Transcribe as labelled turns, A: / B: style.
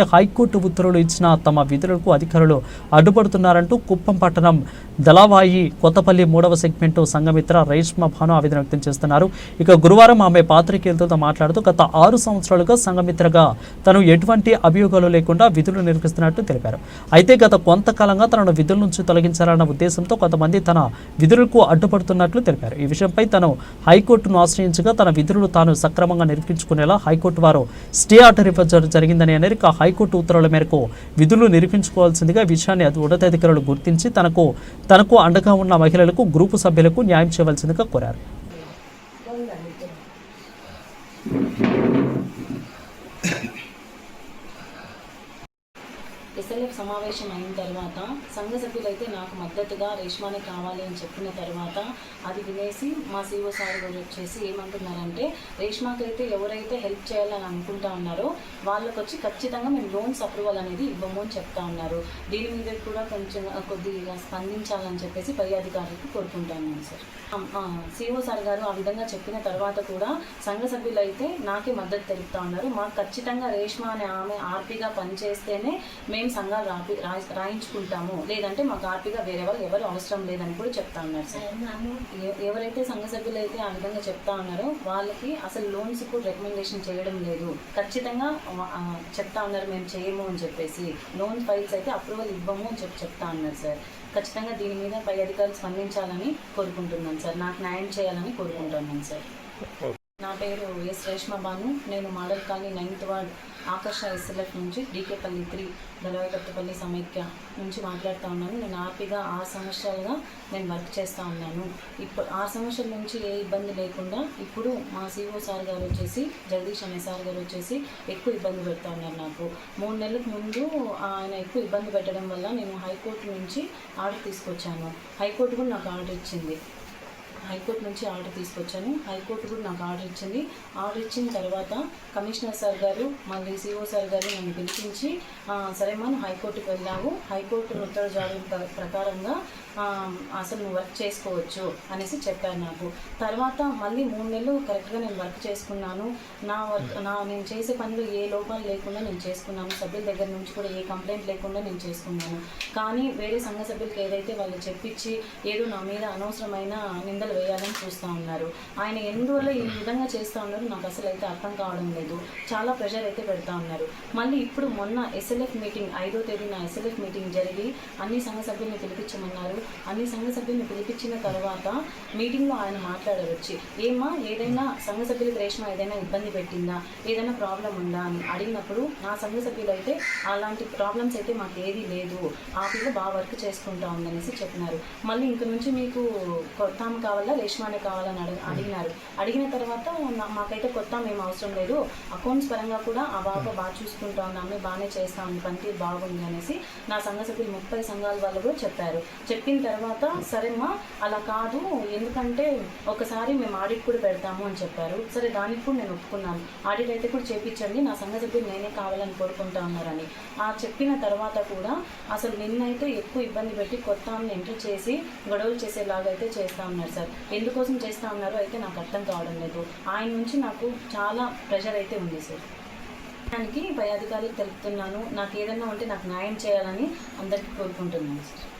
A: High court ఉత్తర్వులు ఇచ్చిన తమ విధులకు అధికారులు అడ్డుపడుతున్నారంటూ కుప్పం పట్టణం దళవాయి కొత్తపల్లి మూడవ సెగ్మెంట్ సంఘమిత్ర రేష్మ భాను ఆవేదన వ్యక్తం చేస్తున్నారు. ఇక గురువారం ఆమె పాత్రికేయులతో మాట్లాడుతూ గత ఆరు సంవత్సరాలుగా సంఘమిత్రగా తను ఎటువంటి అభియోగాలు లేకుండా విధులు నిర్వహిస్తున్నట్టు తెలిపారు. అయితే గత కొంతకాలంగా తనను విధుల నుంచి తొలగించాలన్న ఉద్దేశంతో కొంతమంది తన విధులకు అడ్డుపడుతున్నట్లు తెలిపారు. ఈ విషయంపై తను హైకోర్టును ఆశ్రయించగా తన విధులను తాను సక్రమంగా నిర్వహించుకునేలా హైకోర్టు వారు స్టే ఆర్డర్ ఇవ్వడం జరిగిందని అన్నారు. హైకోర్టు ఉత్తర్వుల మేరకు విధులు నిరూపించుకోవాల్సిందిగా విషయాన్ని ఉన్నతాధికారులు గుర్తించి తనకు తనకు అండగా ఉన్న మహిళలకు గ్రూపు సభ్యులకు న్యాయం చేయవలసిందిగా కోరారు.
B: ఎస్ఎల్ఎఫ్ సమావేశం అయిన తర్వాత సంఘ సభ్యులైతే నాకు మద్దతుగా రేష్మానే కావాలి అని చెప్పిన తర్వాత అది వినేసి మా సీఓ సార్ గారు వచ్చేసి ఏమంటున్నారంటే అయితే ఎవరైతే హెల్ప్ చేయాలని అనుకుంటా ఉన్నారో వాళ్ళకి వచ్చి ఖచ్చితంగా మేము లోన్స్ అప్రూవల్ అనేది ఇవ్వము అని చెప్తా ఉన్నారు. దీని మీద కూడా కొంచెం కొద్దిగా స్పందించాలని చెప్పేసి పై అధికారులకు కోరుకుంటున్నాను సార్. సిఓ సార్ గారు ఆ విధంగా చెప్పిన తర్వాత కూడా సంఘ సభ్యులైతే నాకే మద్దతు తెలుపుతా ఉన్నారు. మాకు ఖచ్చితంగా రేష్మా అనే ఆమె ఆర్పీగా పనిచేస్తేనే మేము సంఘాలు రాపి రాయి- రాయించుకుంటాము. లేదంటే మాకు ఆర్పీగా వేరే వాళ్ళు ఎవరు అవసరం లేదని కూడా చెప్తా ఉన్నారు సార్. ఎవరైతే సంఘ సభ్యులైతే ఆ విధంగా చెప్తా ఉన్నారో వాళ్ళకి అసలు లోన్స్ కూడా రికమెండేషన్ చేయడం లేదు. ఖచ్చితంగా చెప్తా ఉన్నారు మేము చేయము అని చెప్పేసి. లోన్ ఫైల్స్ అయితే అప్రూవల్ ఇవ్వము అని చెప్పి చెప్తా ఉన్నారు సార్. ఖచ్చితంగా దీని మీద పై అధికారులు స్పందించాలని కోరుకుంటున్నాను సార్. నాకు న్యాయం చేయాలని కోరుకుంటున్నాను సార్. నా పేరు ఎస్ రేష్మా బాను. నేను model colony ninth ward Akarsha SLF నుంచి డీకేపల్లి త్రీ దళవాయికత్తపల్లి సమైక్య నుంచి మాట్లాడుతూ ఉన్నాను. నేను హ్యాపీగా ఆరు సంవత్సరాలుగా నేను వర్క్ చేస్తూ ఉన్నాను. ఇప్పుడు ఆరు సంవత్సరాల నుంచి ఏ ఇబ్బంది లేకుండా ఇప్పుడు మా సిఓ సార్ గారు వచ్చేసి జగదీష్ అనే సార్ గారు వచ్చేసి ఎక్కువ ఇబ్బంది పెడతా ఉన్నారు నాకు. మూడు నెలలకు ముందు ఆయన ఎక్కువ ఇబ్బంది పెట్టడం వల్ల నేను హైకోర్టు నుంచి ఆర్డర్ తీసుకొచ్చాను. హైకోర్టు కూడా నాకు ఆర్డర్ ఇచ్చింది. హైకోర్టు నుంచి ఆర్డర్ తీసుకొచ్చాను. హైకోర్టు కూడా నాకు ఆర్డర్ ఇచ్చింది. ఆర్డర్ ఇచ్చిన తర్వాత కమిషనర్ సార్ గారు మళ్ళీ సిఓ సార్ గారు నన్ను పిలిపించి సరే మనం హైకోర్టుకి వెళ్ళావు. హైకోర్టు ఉత్తర్వు జారీ ప్రకారంగా అసలు నువ్వు వర్క్ చేసుకోవచ్చు అనేసి చెప్పారు నాకు. తర్వాత మళ్ళీ మూడు నెలలు కరెక్ట్గా నేను వర్క్ చేసుకున్నాను. నా వర్క్ నా నేను చేసే పనులు ఏ లోపాలు లేకుండా నేను చేసుకున్నాను. సభ్యుల దగ్గర నుంచి కూడా ఏ కంప్లైంట్ లేకుండా నేను చేసుకున్నాను. కానీ వేరే సంఘ సభ్యులకి ఏదైతే వాళ్ళు చెప్పించి ఏదో నా మీద అనవసరమైన నిందలు వేయాలని చూస్తూ ఉన్నారు. ఆయన ఎందువల్ల ఈ విధంగా చేస్తూ ఉన్నారు నాకు అసలు అయితే అర్థం కావడం లేదు. చాలా ప్రెషర్ అయితే పెడతా ఉన్నారు. మళ్ళీ ఇప్పుడు మొన్న ఎస్ఎల్ఎఫ్ మీటింగ్ ఐదో తేదీన ఎస్ఎల్ఎఫ్ మీటింగ్ జరిగి అన్ని సంఘ సభ్యుల్ని పిలిపించమన్నారు. అన్ని సంఘ సభ్యుల్ని పిలిపించిన తర్వాత మీటింగ్లో ఆయన మాట్లాడారు వచ్చి ఏమా ఏదైనా సంఘ సభ్యులకు రేష్మ ఏదైనా ఇబ్బంది పెట్టిందా? ఏదైనా ప్రాబ్లం ఉందా అని అడిగినప్పుడు నా సంఘ సభ్యులు అయితే అలాంటి ప్రాబ్లమ్స్ అయితే మాకు ఏది లేదు. ఆ పిల్ల బాగా వర్క్ చేసుకుంటా ఉందనేసి చెప్పినారు. మళ్ళీ ఇంక నుంచి మీకు కొత్త కావాలి కావాలా రేష్మానే కావాలని అడిగి అడిగినారు. అడిగిన తర్వాత మాకైతే కొత్త మేము అవసరం లేదు. అకౌంట్స్ పరంగా కూడా ఆ బాబు బాగా చూసుకుంటా ఉంది బాగానే చేస్తా ఉంది పనితీరు బాగుంది అనేసి నా సంఘ సభ్యులు ముప్పై సంఘాల వాళ్ళు కూడా చెప్పారు. చెప్పిన తర్వాత సరేమ్మా అలా కాదు ఎందుకంటే ఒకసారి మేము ఆడిట్ కూడా పెడతాము అని చెప్పారు. సరే దానికి కూడా నేను ఒప్పుకున్నాను. ఆడిట్ అయితే కూడా చేపించండి నా సంఘ సభ్యులు నేనే కావాలని కోరుకుంటా ఉన్నారని ఆ చెప్పిన తర్వాత కూడా అసలు నిన్నైతే ఎక్కువ ఇబ్బంది పెట్టి కొత్త ఆమెను ఎంటర్ చేసి గొడవలు చేసేలాగా అయితే చేస్తా ఉన్నారు సార్. ఎందుకోసం చేస్తా ఉన్నారో అయితే నాకు అర్థం కావడం లేదు. ఆయన నుంచి నాకు చాలా ప్రెషర్ అయితే ఉంది సార్ దానికి పై అధికారులకు తెలుపుతున్నాను. నాకు ఏదైనా ఉంటే నాకు న్యాయం చేయాలని అందరికీ కోరుకుంటున్నాను సార్